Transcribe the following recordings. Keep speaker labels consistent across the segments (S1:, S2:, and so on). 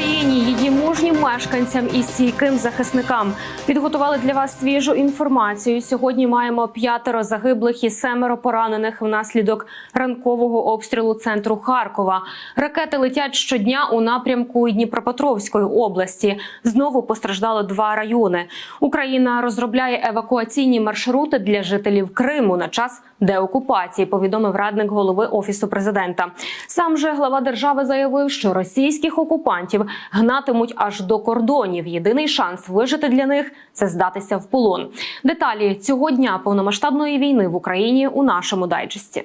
S1: Україні, її мужнім мешканцям і стійким захисникам. Підготували для вас свіжу інформацію. Сьогодні маємо п'ятеро загиблих і семеро поранених внаслідок ранкового обстрілу центру Харкова. Ракети летять щодня у напрямку Дніпропетровської області. Знову постраждало два райони. Україна розробляє евакуаційні маршрути для жителів Криму на час деокупації. Повідомив радник голови офісу президента. Сам же глава держави заявив, що російських окупантів гнатимуть аж кордонів. Єдиний шанс вижити для них це здатися в полон. Деталі цього дня повномасштабної війни в Україні у нашому дайджесті.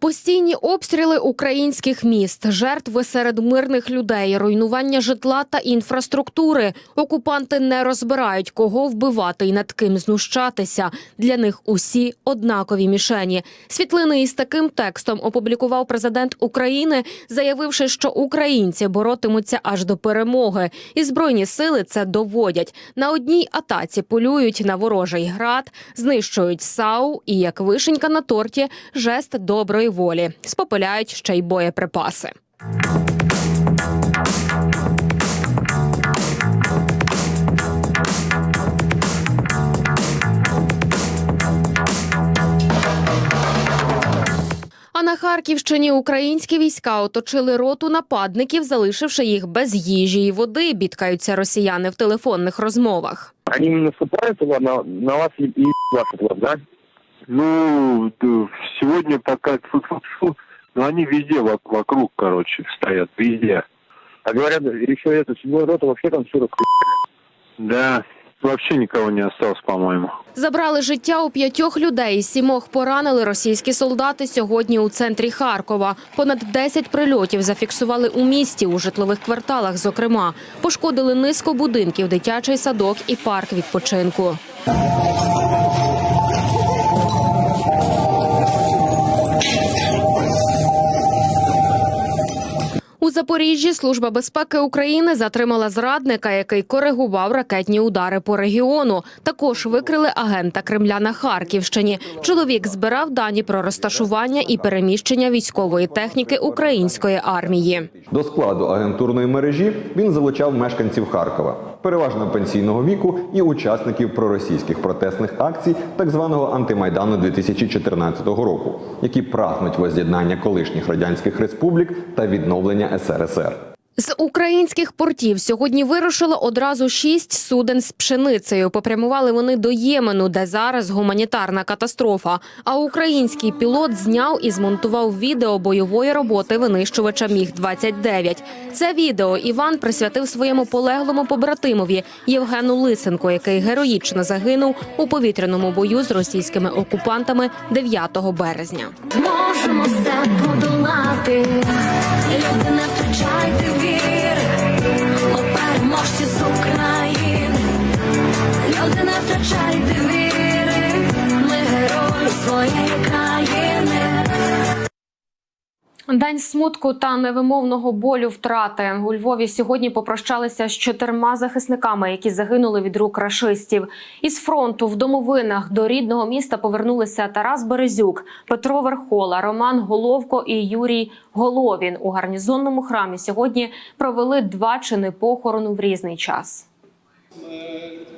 S1: Постійні обстріли українських міст, жертви серед мирних людей, руйнування житла та інфраструктури. Окупанти не розбирають, кого вбивати і над ким знущатися. Для них усі однакові мішені. Світлини із таким текстом опублікував президент України, заявивши, що українці боротимуться аж до перемоги, і збройні сили це доводять. На одній атаці полюють на ворожий град, знищують САУ і як вишенька на торті жест доброї волі. Спопиляють ще й боєприпаси. А на Харківщині українські війська оточили роту нападників, залишивши їх без їжі і води. Бідкаються росіяни в телефонних розмовах.
S2: Они не наступают на, на вас и, и ваши глаза.
S3: Ну, сегодня пока но они везде вокруг, короче, стоят, везде.
S2: А говорят, еще это седьмой рота вообще там все.
S3: Да, вообще никого не осталось, по-моему.
S1: Забрали життя у п'ятьох людей. Сімох поранили російські солдати сьогодні у центрі Харкова. Понад 10 прильотів зафіксували у місті у житлових кварталах. Зокрема, пошкодили низку будинків, дитячий садок і парк відпочинку. Запоріжжі служба безпеки України затримала зрадника, який коригував ракетні удари по регіону. Також викрили агента Кремля на Харківщині. Чоловік збирав дані про розташування і переміщення військової техніки української армії.
S4: До складу агентурної мережі він залучав мешканців Харкова, переважно пенсійного віку і учасників проросійських протестних акцій так званого антимайдану 2014 року, які прагнуть воз'єднання колишніх радянських республік та відновлення СРСР.
S1: З українських портів сьогодні вирушило одразу шість суден з пшеницею. Попрямували вони до Ємену, де зараз гуманітарна катастрофа. А український пілот зняв і змонтував відео бойової роботи винищувача Міг 29 Це відео Іван присвятив своєму полеглому побратимові Євгену Лисенко, який героїчно загинув у повітряному бою з російськими окупантами 9 березня.
S5: Зможемо все подолати. Люди, не віри. Ми переможці з України. Люди, не втрачають віри. Ми герої своєї країни.
S1: День смутку та невимовного болю втрати у Львові сьогодні попрощалися з чотирма захисниками, які загинули від рук рашистів. Із фронту в домовинах до рідного міста повернулися Тарас Березюк, Петро Верхола, Роман Головко і Юрій Головін. У гарнізонному храмі сьогодні провели два чини похорону в різний час.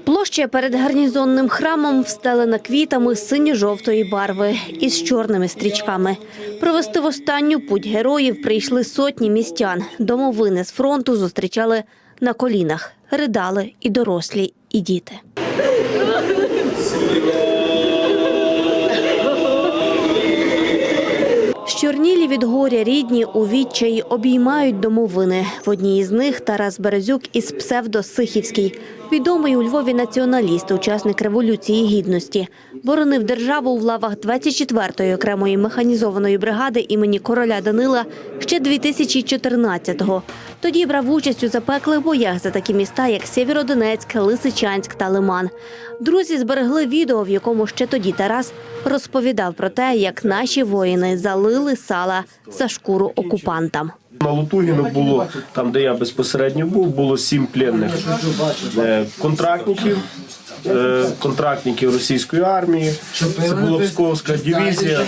S6: Площа перед гарнізонним храмом встелена квітами синьо-жовтої барви із чорними стрічками. Провести в останню путь героїв прийшли сотні містян. Домовини з фронту зустрічали на колінах. Ридали і дорослі, і діти. Щорнілі від горя рідні у відчаї обіймають домовини. В одній із них Тарас Березюк із псевдо Сихівський. Відомий у Львові націоналіст, учасник Революції Гідності. Боронив державу у лавах 24-ї окремої механізованої бригади імені короля Данила ще 2014-го. Тоді брав участь у запеклих боях за такі міста, як Сєвєродонецьк, Лисичанськ та Лиман. Друзі зберегли відео, в якому ще тоді Тарас розповідав про те, як наші воїни залили сала за шкуру окупантам.
S7: На Лутугіну було там, де я безпосередньо був, було сім пленних е, контрактників е, контрактників російської армії. Це була Псковська дивізія.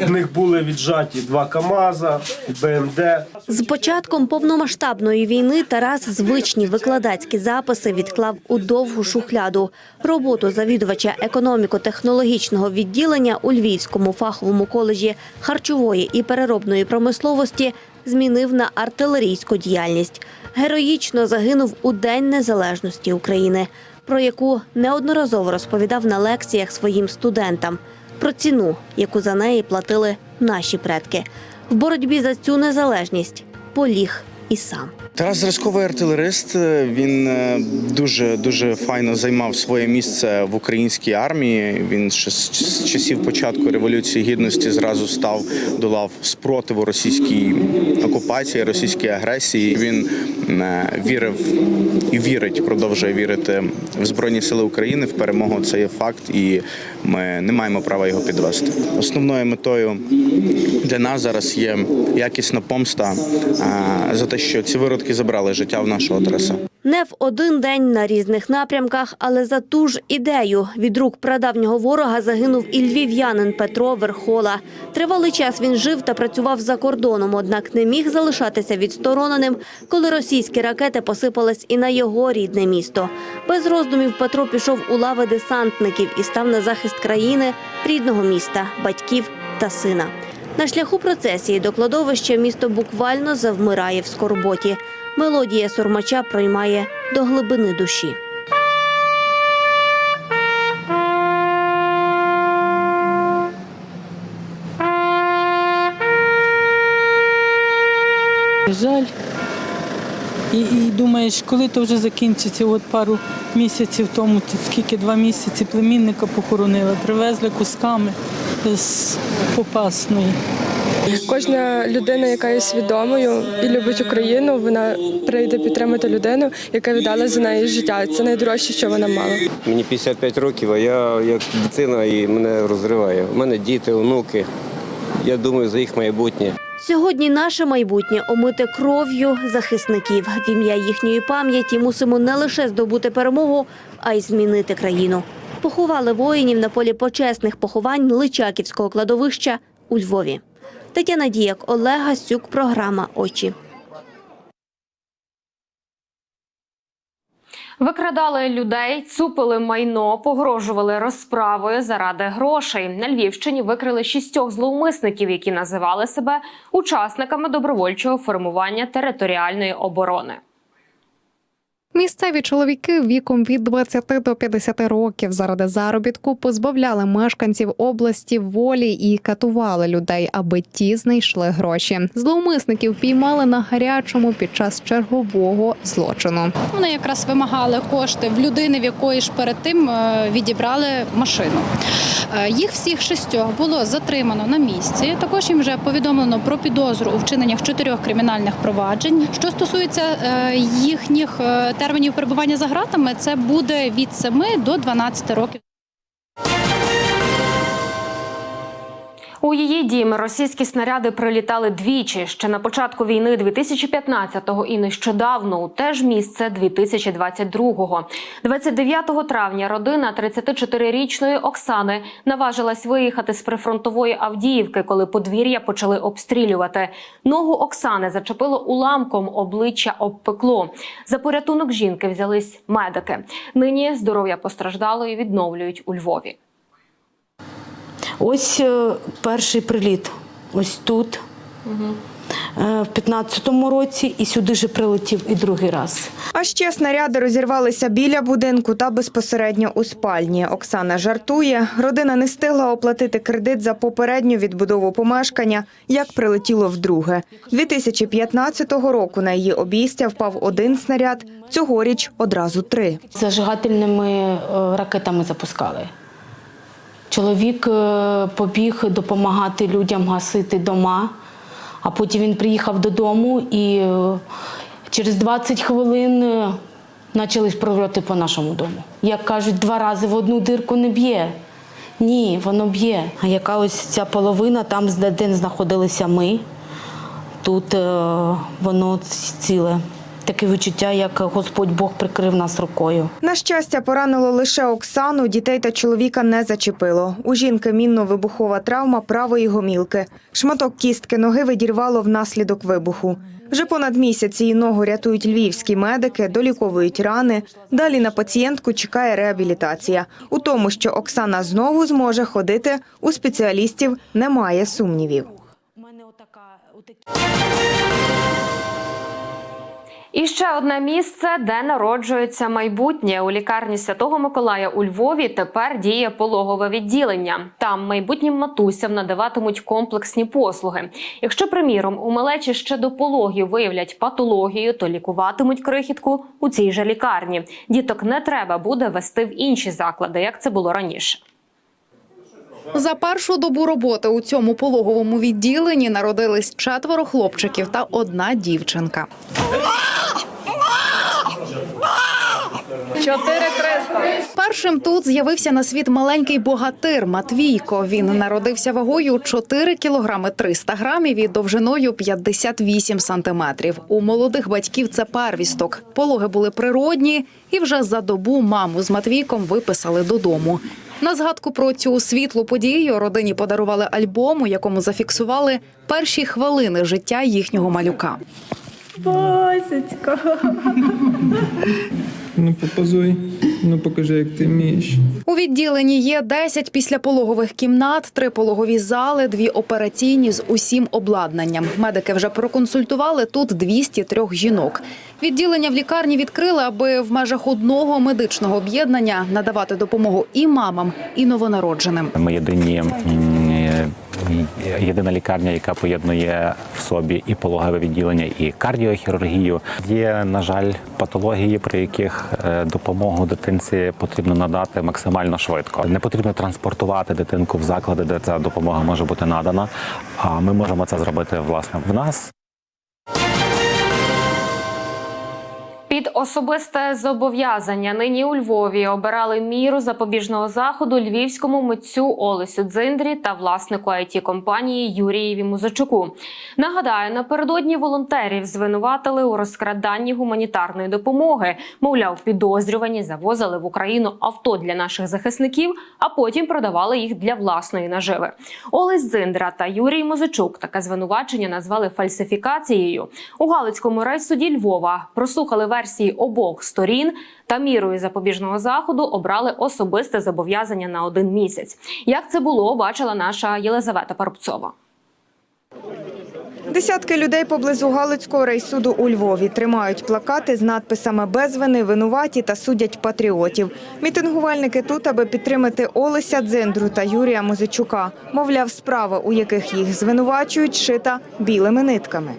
S7: В них були віджаті два КАМАЗа, БМД.
S6: З початком повномасштабної війни Тарас звичні викладацькі записи відклав у довгу шухляду. Роботу завідувача економіко-технологічного відділення у Львівському фаховому коледжі харчової і переробної промисловості змінив на артилерійську діяльність. Героїчно загинув у День Незалежності України, про яку неодноразово розповідав на лекціях своїм студентам. Про ціну, яку за неї платили наші предки. В боротьбі за цю незалежність поліг і сам.
S8: Тарас зразковий артилерист. Він е, дуже дуже файно займав своє місце в українській армії. Він ще з часів початку революції гідності зразу став до лав спротиву російській окупації, російській агресії. Він е, вірив і вірить, продовжує вірити в збройні сили України. В перемогу це є факт, і ми не маємо права його підвести. Основною метою для нас зараз є якісна помста е, за те, що ці виродки забрали життя в нашого Тараса.
S6: Не в один день на різних напрямках, але за ту ж ідею від рук прадавнього ворога загинув і львів'янин Петро Верхола. Тривалий час він жив та працював за кордоном, однак не міг залишатися відстороненим, коли російські ракети посипались і на його рідне місто. Без роздумів Петро пішов у лави десантників і став на захист країни, рідного міста, батьків та сина. На шляху процесії до кладовища місто буквально завмирає в скорботі. Мелодія сурмача проймає до глибини душі.
S9: Жаль. І, і думаєш, коли то вже закінчиться? От пару місяців тому, скільки два місяці племінника похоронили, привезли кусками з Попасної.
S10: Кожна людина, яка є свідомою і любить Україну, вона прийде підтримати людину, яка віддала за неї життя. Це найдорожче, що вона мала.
S11: Мені 55 років, а я як дитина і мене розриває. У мене діти, онуки. Я думаю за їх майбутнє.
S6: Сьогодні наше майбутнє омите кров'ю захисників. В ім'я їхньої пам'яті мусимо не лише здобути перемогу, а й змінити країну. Поховали воїнів на полі почесних поховань Личаківського кладовища у Львові. Тетяна Діяк, Олег Гасюк, програма Очі.
S1: Викрадали людей, цупили майно, погрожували розправою заради грошей. На Львівщині викрили шістьох зловмисників, які називали себе учасниками добровольчого формування територіальної оборони.
S12: Місцеві чоловіки віком від 20 до 50 років заради заробітку позбавляли мешканців області волі і катували людей, аби ті знайшли гроші. Зловмисників піймали на гарячому під час чергового злочину.
S13: Вони якраз вимагали кошти в людини, в якої ж перед тим е, відібрали машину. Е, Їх всіх шістьох було затримано на місці. Також їм вже повідомлено про підозру у вчиненнях чотирьох кримінальних проваджень. Що стосується е, їхніх е, термінів перебування за ґратами, це буде від 7 до 12 років.
S1: У її дім російські снаряди прилітали двічі ще на початку війни 2015-го і нещодавно у те ж місце 2022-го. 29 травня родина 34-річної Оксани наважилась виїхати з прифронтової Авдіївки, коли подвір'я почали обстрілювати. Ногу Оксани зачепило уламком, обличчя обпекло. За порятунок жінки взялись медики. Нині здоров'я постраждалої відновлюють у Львові.
S14: Ось е, перший приліт. Ось тут. Е, В 15-му році і сюди же прилетів і другий раз.
S15: А ще снаряди розірвалися біля будинку та безпосередньо у спальні. Оксана жартує, родина не встигла оплатити кредит за попередню відбудову помешкання, як прилетіло вдруге. 2015 року на її обійстя впав один снаряд, цьогоріч одразу три.
S14: Зажигательними е, ракетами запускали. Чоловік е, побіг допомагати людям гасити дома, а потім він приїхав додому і е, через 20 хвилин е, почались прольоти по нашому дому. Як кажуть, два рази в одну дирку не б'є. Ні, воно б'є. А яка ось ця половина, там де знаходилися ми, тут воно ціле. Таке відчуття, як Господь Бог прикрив нас рукою.
S15: На щастя, поранило лише Оксану, дітей та чоловіка не зачепило. У жінки мінно-вибухова травма правої гомілки. Шматок кістки ноги відірвало внаслідок вибуху. Вже понад місяць її ногу рятують львівські медики, доліковують рани. Далі на пацієнтку чекає реабілітація. У тому, що Оксана знову зможе ходити, у спеціалістів немає сумнівів.
S1: І ще одне місце, де народжується майбутнє. У лікарні Святого Миколая у Львові тепер діє пологове відділення. Там майбутнім матусям надаватимуть комплексні послуги. Якщо, приміром, у малечі ще до пологів виявлять патологію, то лікуватимуть крихітку у цій же лікарні. Діток не треба буде вести в інші заклади, як це було раніше.
S13: За першу добу роботи у цьому пологовому відділенні народились четверо хлопчиків та одна дівчинка. Першим тут з'явився на світ маленький богатир Матвійко. Він народився вагою 4 кілограми 300 грамів і довжиною 58 сантиметрів. У молодих батьків це первісток. Пологи були природні, і вже за добу маму з Матвійком виписали додому. На згадку про цю світлу подію родині подарували альбом, у якому зафіксували перші хвилини життя їхнього малюка.
S16: Босечко.
S17: Ну попозуй, ну покажи, як ти вмієш.
S13: У відділенні є 10 післяпологових кімнат, три пологові зали, дві операційні з усім обладнанням. Медики вже проконсультували тут 203 жінок. Відділення в лікарні відкрили, аби в межах одного медичного об'єднання надавати допомогу і мамам, і новонародженим.
S18: Ми єдині єдина лікарня, яка поєднує в собі і пологове відділення, і кардіохірургію. Є, на жаль, патології, при яких е, допомогу дитинці потрібно надати максимально швидко. Не потрібно транспортувати дитинку в заклади, де ця допомога може бути надана. А ми можемо це зробити власне в нас.
S1: Під особисте зобов'язання нині у Львові обирали міру запобіжного заходу львівському митцю Олесю Дзиндрі та власнику it компанії Юрієві Музичуку. Нагадаю, напередодні волонтерів звинуватили у розкраданні гуманітарної допомоги. Мовляв, підозрювані завозили в Україну авто для наших захисників, а потім продавали їх для власної наживи. Олесь Дзиндра та Юрій Музичук таке звинувачення назвали фальсифікацією. У Галицькому райсуді Львова прослухали версії обох сторін та мірою запобіжного заходу обрали особисте зобов'язання на один місяць. Як це було, бачила наша Єлизавета Парубцова.
S15: Десятки людей поблизу Галицького райсуду у Львові тримають плакати з надписами «Без вини винуваті» та судять патріотів. Мітингувальники тут, аби підтримати Олеся Дзендру та Юрія Музичука. Мовляв, справа, у яких їх звинувачують, шита білими нитками.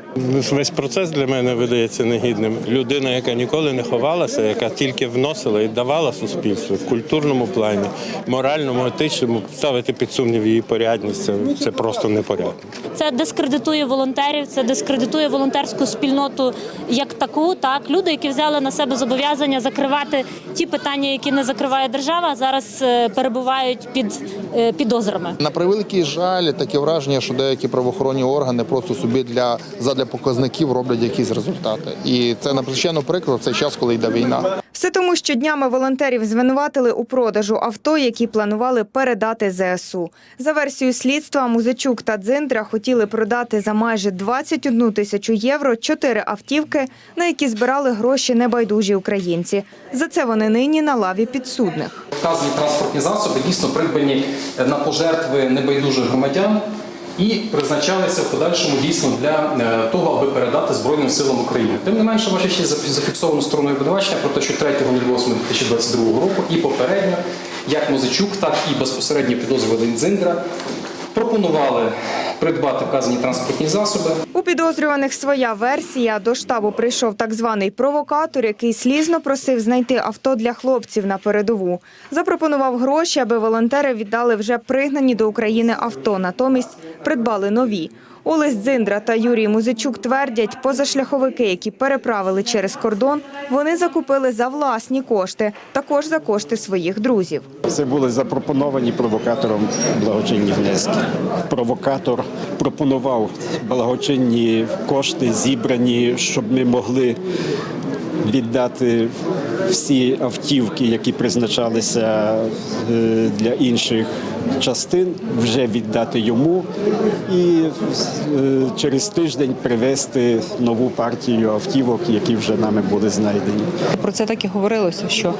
S11: Весь процес для мене видається негідним. Людина, яка ніколи не ховалася, яка тільки вносила і давала суспільству в культурному плані, моральному, етичному, ставити під сумнів її порядність. Це, це просто непорядно.
S19: Це дискредитує волонтерів, це дискредитує волонтерську спільноту як таку. Так, люди, які взяли на себе зобов'язання закривати ті питання, які не закриває держава, зараз е, перебувають під е, підозрами.
S20: На превеликий жаль, таке враження, що деякі правоохоронні органи просто собі для задля показників роблять якісь результати. І це надзвичайно прикро в цей час, коли йде війна.
S15: Все тому, що днями волонтерів звинуватили у продажу авто, які планували передати ЗСУ. За версією слідства, Музичук та Дзиндра хотіли продати за майже 21 тисячу євро чотири автівки, на які збирали гроші небайдужі українці. За це вони нині на лаві підсудних.
S21: Вказані транспортні засоби дійсно придбані на пожертви небайдужих громадян і призначалися в подальшому дійсно для е, того, аби передати Збройним силам України. Тим не менше, ваше ще зафіксовано стороною обвинувачення про те, що 3.08.2022 року і попередньо, як Мозичук, так і безпосередньо підозрюваний Дзиндра пропонували придбати вказані транспортні засоби.
S15: У підозрюваних своя версія. До штабу прийшов так званий провокатор, який слізно просив знайти авто для хлопців на передову. Запропонував гроші, аби волонтери віддали вже пригнані до України авто. Натомість придбали нові. Олесь Дзиндра та Юрій Музичук твердять, позашляховики, які переправили через кордон, вони закупили за власні кошти, також за кошти своїх друзів.
S22: Це були запропоновані провокатором благочинні внески. Провокатор пропонував благочинні кошти, зібрані, щоб ми могли віддати всі автівки, які призначалися е, для інших частин, вже віддати йому і е, через тиждень привезти нову партію автівок, які вже нами були знайдені.
S10: Про це так і говорилося, що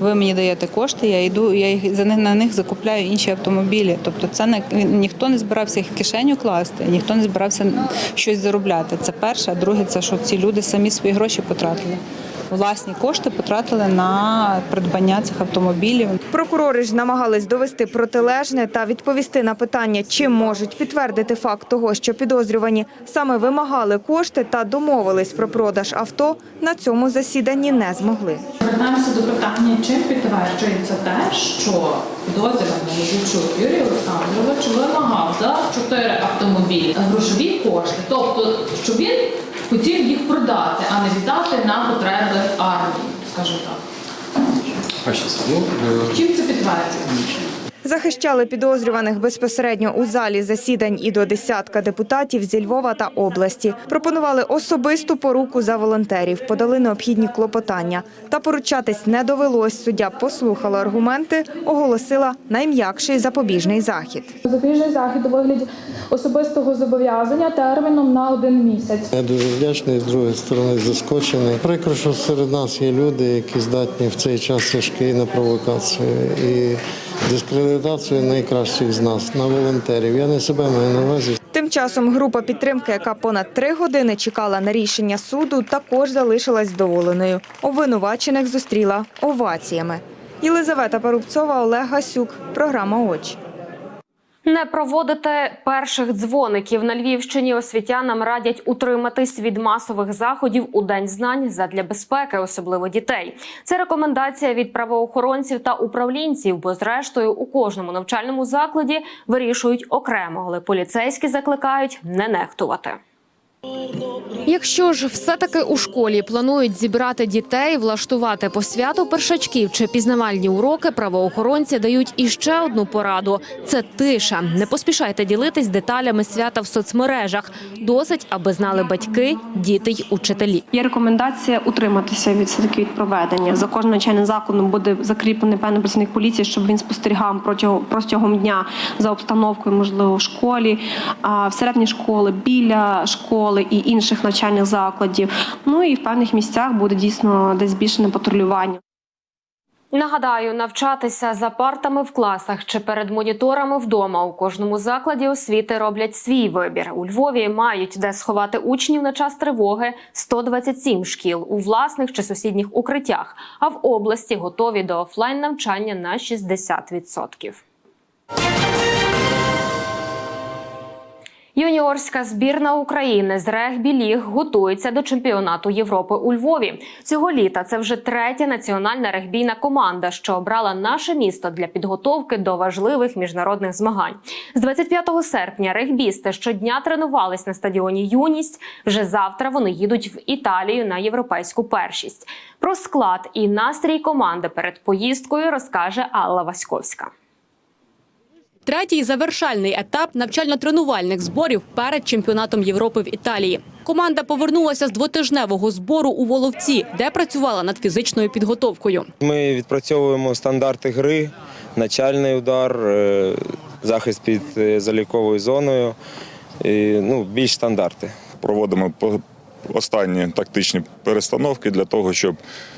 S10: ви мені даєте кошти, я йду, я їх за них на них закупляю інші автомобілі. Тобто, це не ніхто не збирався їх в кишеню класти, ніхто не збирався щось заробляти. Це перше, а друге, це що ці люди самі свої гроші потратили. Власні кошти потратили на придбання цих автомобілів.
S15: Прокурори ж намагались довести протилежне та відповісти на питання, чи можуть підтвердити факт того, що підозрювані саме вимагали кошти та домовились про продаж авто. На цьому засіданні не змогли.
S23: Звертаємося до питання, чим підтверджується те, що підозрюваний Медведчук Юрій Олександрович вимагав за чотири автомобілі грошові кошти, тобто, щоб він хотів їх продати, а не віддати на потреби армії, скажу так.
S21: Ну, е,
S23: Чим це підтверджується?
S15: Захищали підозрюваних безпосередньо у залі засідань і до десятка депутатів зі Львова та області. Пропонували особисту поруку за волонтерів, подали необхідні клопотання. Та поручатись не довелось. Суддя послухала аргументи, оголосила найм'якший запобіжний захід.
S24: Запобіжний захід у вигляді особистого зобов'язання терміном на один місяць.
S25: Я дуже вдячний, з другої сторони заскочений. Прикро, що серед нас є люди, які здатні в цей час тяжкі на провокацію і дискредитацію найкращих з нас, на волонтерів. Я не себе маю на увазі.
S15: Тим часом група підтримки, яка понад три години чекала на рішення суду, також залишилась доволеною. Обвинувачених зустріла оваціями. Єлизавета Парубцова, Олег Гасюк. Програма «Очі».
S1: Не проводити перших дзвоників на Львівщині освітянам радять утриматись від масових заходів у день знань задля безпеки, особливо дітей. Це рекомендація від правоохоронців та управлінців, бо зрештою у кожному навчальному закладі вирішують окремо, але поліцейські закликають не нехтувати.
S26: Якщо ж все-таки у школі планують зібрати дітей, влаштувати по святу першачків чи пізнавальні уроки, правоохоронці дають іще одну пораду: це тиша. Не поспішайте ділитись деталями свята в соцмережах. Досить, аби знали батьки, діти й учителі.
S27: Є рекомендація утриматися від все-таки від проведення. За кожним навчальним закладом буде закріплений певний працівник поліції, щоб він спостерігав протягом протягом дня за обстановкою, можливо, в школі, всередині школи, біля школи і інших навчальних закладів. Ну і в певних місцях буде дійсно десь збільшене патрулювання.
S1: Нагадаю, навчатися за партами в класах чи перед моніторами вдома у кожному закладі освіти роблять свій вибір. У Львові мають де сховати учнів на час тривоги 127 шкіл у власних чи сусідніх укриттях. А в області готові до офлайн навчання на 60%. Юніорська збірна України з регбі ліг готується до чемпіонату Європи у Львові. Цього літа це вже третя національна регбійна команда, що обрала наше місто для підготовки до важливих міжнародних змагань. З 25 серпня регбісти щодня тренувались на стадіоні Юність. Вже завтра вони їдуть в Італію на європейську першість. Про склад і настрій команди перед поїздкою розкаже Алла Васьковська.
S28: Третій завершальний етап навчально-тренувальних зборів перед чемпіонатом Європи в Італії. Команда повернулася з двотижневого збору у Воловці, де працювала над фізичною підготовкою.
S29: Ми відпрацьовуємо стандарти гри, начальний удар, е, захист під е, заліковою зоною. І, ну, більш стандарти.
S30: Проводимо по- останні тактичні перестановки для того, щоб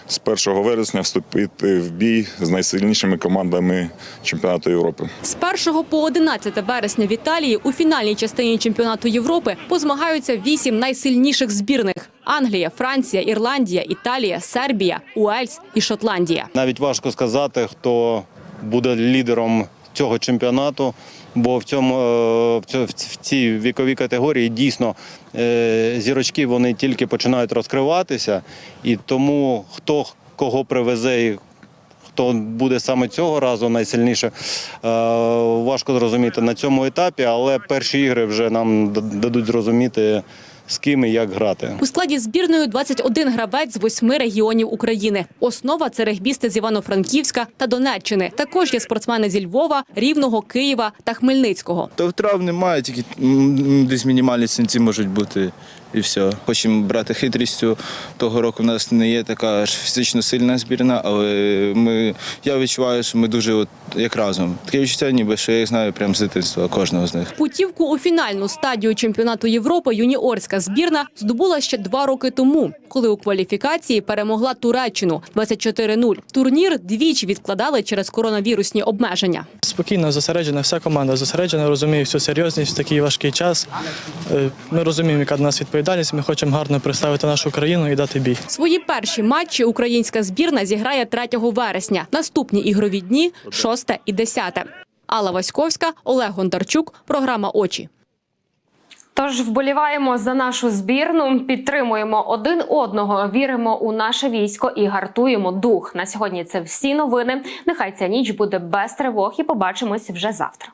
S30: з 1 вересня вступити в бій з найсильнішими командами чемпіонату Європи.
S28: З 1 по 11 вересня в Італії у фінальній частині чемпіонату Європи позмагаються вісім найсильніших збірних: Англія, Франція, Ірландія, Італія, Сербія, Уельс і Шотландія.
S31: Навіть важко сказати, хто буде лідером цього чемпіонату, бо в цьому е, в цій віковій категорії дійсно е, зірочки вони тільки починають розкриватися, і тому хто кого привезе і хто буде саме цього разу найсильніше, е, важко зрозуміти на цьому етапі, але перші ігри вже нам дадуть зрозуміти, з ким і як грати.
S28: У складі збірної 21 гравець з восьми регіонів України. Основа це регбісти з Івано-Франківська та Донеччини. Також є спортсмени зі Львова, Рівного, Києва та Хмельницького.
S32: То втрав немає, тільки десь мінімальні синці можуть бути і все. Хочемо брати хитрістю. Того року в нас не є така аж фізично сильна збірна, але ми, я відчуваю, що ми дуже от, як разом. Таке відчуття, ніби що я їх знаю прямо з дитинства, кожного з них.
S28: Путівку у фінальну стадію чемпіонату Європи юніорська збірна здобула ще два роки тому, коли у кваліфікації перемогла Туреччину 24-0. Турнір двічі відкладали через коронавірусні обмеження.
S33: Спокійно зосереджена, вся команда зосереджена, розуміє всю серйозність в такий важкий час. Е, Ми розуміємо, яка до нас відповідальність. Ми хочемо гарно представити нашу країну і дати бій.
S28: Свої перші матчі українська збірна зіграє 3 вересня. Наступні ігрові дні 6 і 10. Алла Васьковська, Олег Гондарчук. Програма Очі.
S1: Тож вболіваємо за нашу збірну, підтримуємо один одного, віримо у наше військо і гартуємо дух. На сьогодні це всі новини. Нехай ця ніч буде без тривог і побачимось вже завтра.